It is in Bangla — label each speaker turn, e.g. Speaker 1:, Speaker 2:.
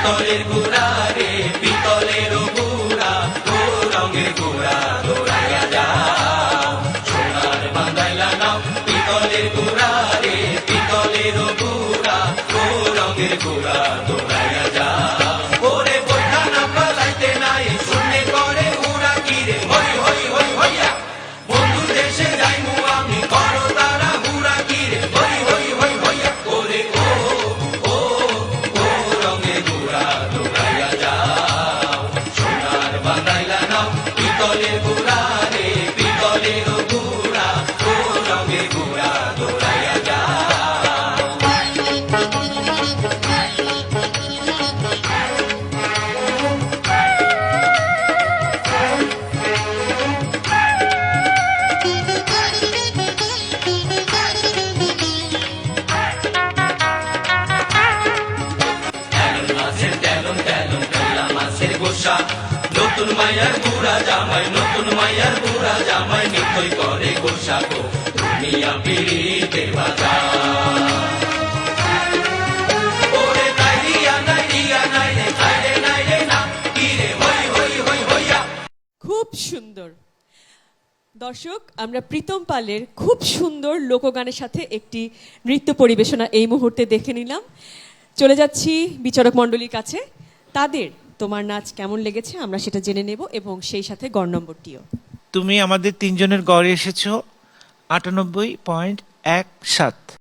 Speaker 1: পিতলের গুড়া রে পিতলের নতুন মায়ার বুড়া জামাই, নতুন মায়ার বুড়া জামাই নিতই করে গোসা গো দুনিয়া পিড়িতে বাজা
Speaker 2: খুব সুন্দর। দর্শক, আমরা প্রীতম পালের খুব সুন্দর লোকগানের সাথে একটি নৃত্য পরিবেশনা এই মুহূর্তে দেখে নিলাম। চলে যাচ্ছি বিচারক মণ্ডলীর কাছে। তাদের তোমার নাচ কেমন লেগেছে আমরা সেটা জেনে নেব এবং সেই সাথে গড় নম্বরটিও।
Speaker 3: তুমি আমাদের তিনজনের গড়ে এসেছ আটানব্বই পয়েন্ট এক সাত।